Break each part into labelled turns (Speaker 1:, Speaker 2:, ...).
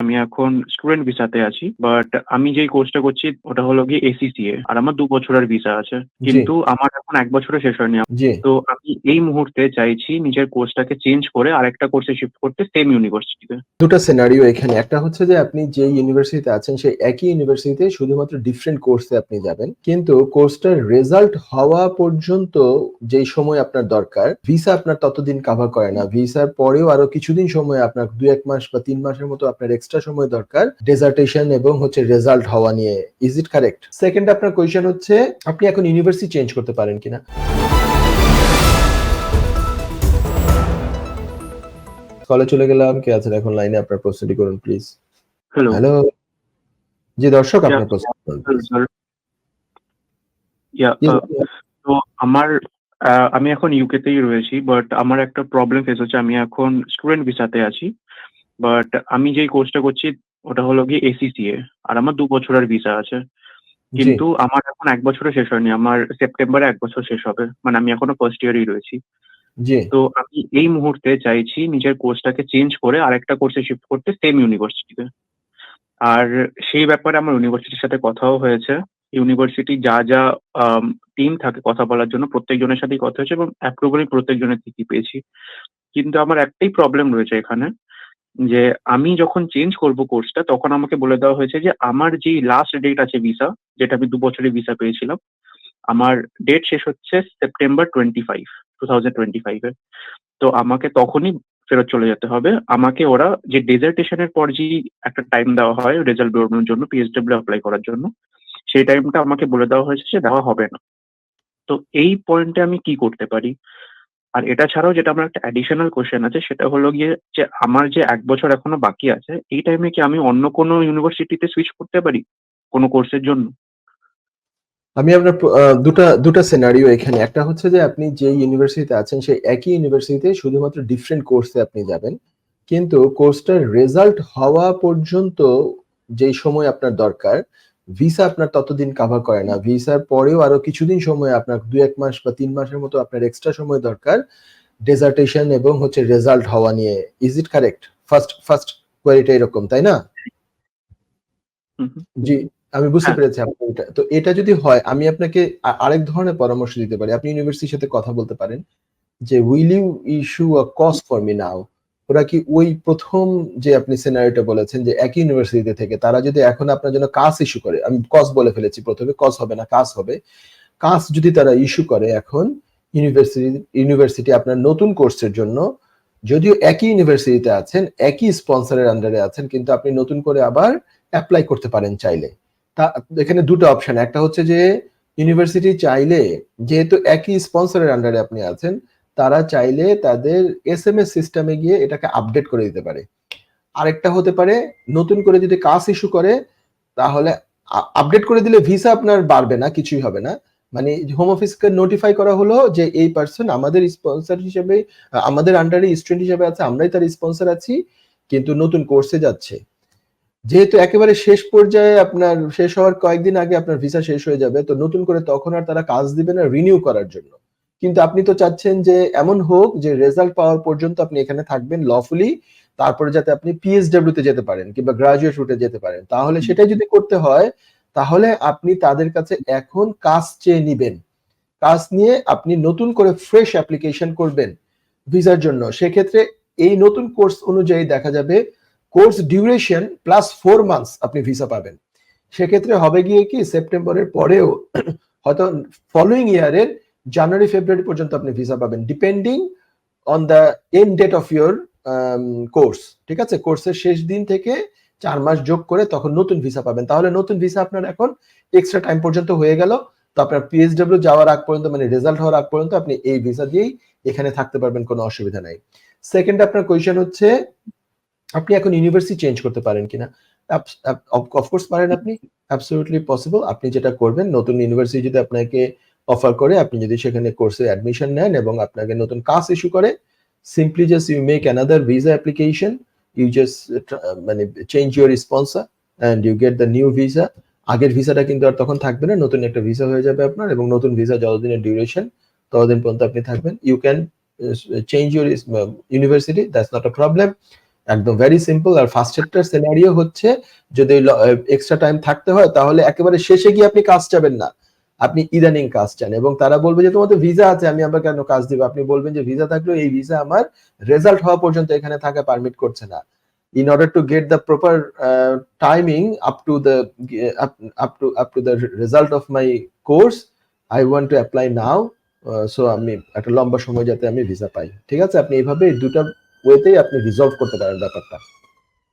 Speaker 1: আমি এখন স্টুডেন্ট ভিসাতে আছি বাট আমি যেই কোর্সটা করছি ওটা হলো গিয়ে এসিসিএ আর আমার দু বছরের ভিসা আছে। কিন্তু আমার এখন এক বছরে শেষ হয়নি।
Speaker 2: জি।
Speaker 1: তো আমি এই মুহূর্তে চাইছি নিজের কোর্সটাকে চেঞ্জ করে আরেকটা কোর্সে শিফট করতে সেম ইউনিভার্সিটিতে
Speaker 2: দুটো সিনারিও এখানে। একটা হচ্ছে যে আপনি যে ইউনিভার্সিটিতে আছেন সেই একই ইউনিভার্সিটিতে শুধুমাত্র ডিফারেন্ট কোর্সে আপনি যাবেন। কিন্তু কোর্সটার রেজাল্ট হওয়া পর্যন্ত যেই সময় আপনার দরকার ভিসা আপনার ততদিন কাভার করে না। ভিসার পরেও আরও কিছুদিন সময় আপনার দু এক মাস বা তিন মাসের মতো আপনার এক্সট্রা সময় দরকার ডেজার্টেশন এবং হচ্ছে রেজাল্ট হওয়া নিয়ে। ইজ ইট কারেক্ট সেকেন্ড আপনার কোয়েশ্চেন হচ্ছে আপনি এখন ইউনিভার্সিটি চেঞ্জ করতে পারেন কিনা? কলে চলে গেলাম কে আছেন এখন লাইনে আপনার প্রশ্নটি করুন প্লিজ
Speaker 1: হ্যালো
Speaker 2: হ্যালো জি দর্শক আপনার প্রশ্ন করুন,
Speaker 1: ইয়া তো আমার আহ, আমি এখন ইউকেতেই রয়েছি বাট আমার একটা প্রবলেম ফেস হচ্ছে আমি এখন স্টুডেন্ট ভিসাতে আছি। বাট আমি যেই কোর্সটা করছি ওটা হলো গিয়ে এসিসিএ আর আমার দু বছরের ভিসা আছে। কিন্তু আমার এখন এক বছরে শেষ হয়নি আমার সেপ্টেম্বরে এক বছর শেষ হবে মানে আমি এখনও ফার্স্ট ইয়ারই রয়েছি। তো আমি এই মুহূর্তে চাইছি নিজের কোর্সটাকে চেঞ্জ করে আরেকটা কোর্সে শিফট করতে সেম ইউনিভার্সিটিতে আর সেই ব্যাপারে আমার ইউনিভার্সিটির সাথে কথাও হয়েছে। ইউনিভার্সিটি যা যা টিম থাকে কথা বলার জন্য প্রত্যেকজনের সাথেই কথা হয়েছে এবং অ্যাপ্রুভালই প্রত্যেকজনের থেকেই পেয়েছি। কিন্তু আমার একটাই প্রবলেম রয়েছে এখানে যে আমি যখন চেঞ্জ করব কোর্সটা তখন আমাকে বলে দেওয়া হয়েছে যে আমার যে লাস্ট ডেট আছে ভিসা যেটা আমি দু বছরের ভিসা পেয়েছিলাম, আমার ডেট শেষ হচ্ছে September twenty five two thousand twenty ফাইভে তো আমাকে তখনই ফেরত চলে যেতে হবে। আমাকে ওরা যে ডেজার্টেশনের পর যে একটা টাইম দেওয়া হয় রেজাল্ট বেরোনোর জন্য পিএইচডব্লিউ অ্যাপ্লাই করার জন্য, সেই টাইমটা আমাকে বলে দেওয়া হয়েছে যে দেওয়া হবে না। তো এই পয়েন্টে আমি কি করতে পারি? আর এটা ছাড়াও যেটা আমার একটা অ্যাডিশনাল কোশ্চেন আছে, সেটা হলো গিয়ে যে আমার যে এক বছর এখনও বাকি আছে, এই টাইমে কি আমি অন্য কোনো ইউনিভার্সিটিতে সুইচ করতে পারি? কোনো কোর্সের জন্য?
Speaker 2: আমি আপনার দুটা দুটা সিনারিও এখানে। একটা হচ্ছে যে আপনি যে ইউনিভার্সিটিতে আছেন, সেই একই ইউনিভার্সিটিতে শুধুমাত্র ডিফারেন্ট কোর্সে আপনি যাবেন। কিন্তু কোর্সটার রেজাল্ট হওয়া পর্যন্ত যেই সময় আপনার দরকার ভিসা আপনার ততদিন কাভার করে না। ভিসার পরেও আরও কিছুদিন সময় আপনার দু এক মাস বা তিন মাসের মতো আপনার এক্সট্রা সময় দরকার ডেজার্টেশন এবং হচ্ছে রেজাল্ট হওয়া নিয়ে। Is it correct first first কোয়ারিটা এরকম তাই না। জি আমি বুঝতে
Speaker 1: হ্যাঁ।
Speaker 2: পেরেছি এটা। তো এটা যদি হয় আমি আপনাকে আরেক ধরনের পরামর্শ দিতে পারি। আপনি ইউনিভার্সিটির সাথে কথা বলতে পারেন যে will you issue a cause for me now ওরা কি ওই প্রথম যে আপনি সিনারিটা বলেছেন যে একই ইউনিভার্সিটিতে থেকে তারা যদি এখন আপনার জন্য কাজ ইস্যু করে, আমি কস বলে ফেলেছি প্রথমে কস হবে না, কাজ হবে। কাজ যদি তারা ইস্যু করে এখন ইউনিভার্সিটি ইউনিভার্সিটি আপনার নতুন কোর্সের জন্য, যদিও একই ইউনিভার্সিটিতে আছেন, একই স্পন্সরের আন্ডারে আছেন, কিন্তু আপনি নতুন করে আবার অ্যাপ্লাই করতে পারেন চাইলে। তা, এখানে দুটো অপশন একটা হচ্ছে যে ইউনিভার্সিটি চাইলে যেহেতু একই স্পন্সরের আন্ডারে আপনি আছেন তারা চাইলে তাদের এস এম এস সিস্টেমে গিয়ে এটাকে আপডেট করে দিতে পারে। আরেকটা হতে পারে, নতুন করে যদি কাজ ইস্যু করে, তাহলে আপডেট করে দিলে ভিসা আপনার বাড়বে না, কিছুই হবে না। মানে হোম অফিসকে নোটিফাই করা হলো যে এই পার্সন আমাদের স্পন্সর হিসেবে, আমাদের আন্ডারে স্টুডেন্ট হিসেবে আছে, আমরাই তার স্পন্সর আছি, কিন্তু নতুন কোর্সে যাচ্ছে। যেহেতু একেবারে শেষ পর্যায়ে আপনার শেষ হওয়ার কয়েকদিন আগে আপনার ভিসা শেষ হয়ে যাবে, তো নতুন করে তখন আর তারা কাজ দিবে না রিনিউ করার জন্য। কিন্তু আপনি তো চাচ্ছেন যে এমন হোক যে রেজাল্ট পাওয়ার পর্যন্ত আপনি এখানে থাকবেন লফুলি তারপরে যাতে আপনি পিএইচডব্লিউ তে যেতে পারেন কিংবা গ্রাজুয়েট রুটে যেতে পারেন। তাহলে সেটাই যদি করতে হয় তাহলে আপনি তাদের কাছে এখন কাজ চেয়ে নিবেন। কাজ নিয়ে আপনি নতুন করে ফ্রেশ অ্যাপ্লিকেশন করবেন ভিসার জন্য। সেক্ষেত্রে এই নতুন কোর্স অনুযায়ী দেখা যাবে course duration plus four months আপনি ভিসা পাবেন। সেক্ষেত্রে হবে গিয়ে কি সেপ্টেম্বরের পরেও হয়তো ফলোয়িং ইয়ারের জানুয়ারি ফেব্রুয়ারি পর্যন্ত আপনি ভিসা পাবেন depending on the end date of your course ঠিক আছে? কোর্সের শেষ দিন থেকে চার মাস যোগ করে তখন নতুন ভিসা পাবেন। তাহলে নতুন ভিসা আপনার এখন এক্সট্রা টাইম পর্যন্ত হয়ে গেল। তো আপনার পিএইচডব্লিউ যাওয়ার আগ পর্যন্ত মানে রেজাল্ট হওয়ার আগ পর্যন্ত আপনি এই ভিসা দিয়েই এখানে থাকতে পারবেন, কোনো অসুবিধা নাই। সেকেন্ড আপনার কোয়েশ্চেন হচ্ছে, আপনি এখন ইউনিভার্সিটি চেঞ্জ করতে পারেন কিনা? অফকোর্স পারেন আপনি। অ্যাবসলিউটলি পসিবল আপনি যেটা করবেন, নতুন ইউনিভার্সিটি যদি আপনাকে অফার করে আপনি যদি সেখানে কোর্সে অ্যাডমিশন নেন এবং আপনাকে নতুন কাজ ইস্যু করে simply just you make another visa application you just মানে change your sponsor and you get the new visa আগের ভিসাটা কিন্তু আর তখন থাকবে না, নতুন একটা ভিসা হয়ে যাবে আপনার এবং নতুন ভিসা যতদিনের ডিউরেশন ততদিন পর্যন্ত আপনি থাকবেন। You can change your university that's not a problem একদম ভেরি সিম্পল আর ফার্স্ট চ্যাপ্টার সিনারিও হচ্ছে, যদি এক্সট্রা টাইম থাকতে হয়, তাহলে একেবারে শেষে গিয়ে আপনি কাজ চাবেন না। আপনি ইদানিং কাজ চান এবং তারা বলবে যে তোমাদের ভিসা আছে আমি আবার কেন কাজ দিব? আপনি বলবেন যে ভিসা থাকলেও এই ভিসা আমার রেজাল্ট হওয়া পর্যন্ত এখানে থাকা পারমিট করছে না। In order to get the proper up to the up, up to up to the result of my course i want to apply now uh, আমি একটা লম্বা সময় যাতে আমি ভিসা পাই। ঠিক আছে? আপনি এইভাবে এই দুটা ওয়েতেই আপনি রিজলভ করতে পারেন ব্যাপারটা।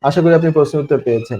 Speaker 2: আশা করি আপনি প্রশ্ন উত্তর পেয়েছেন।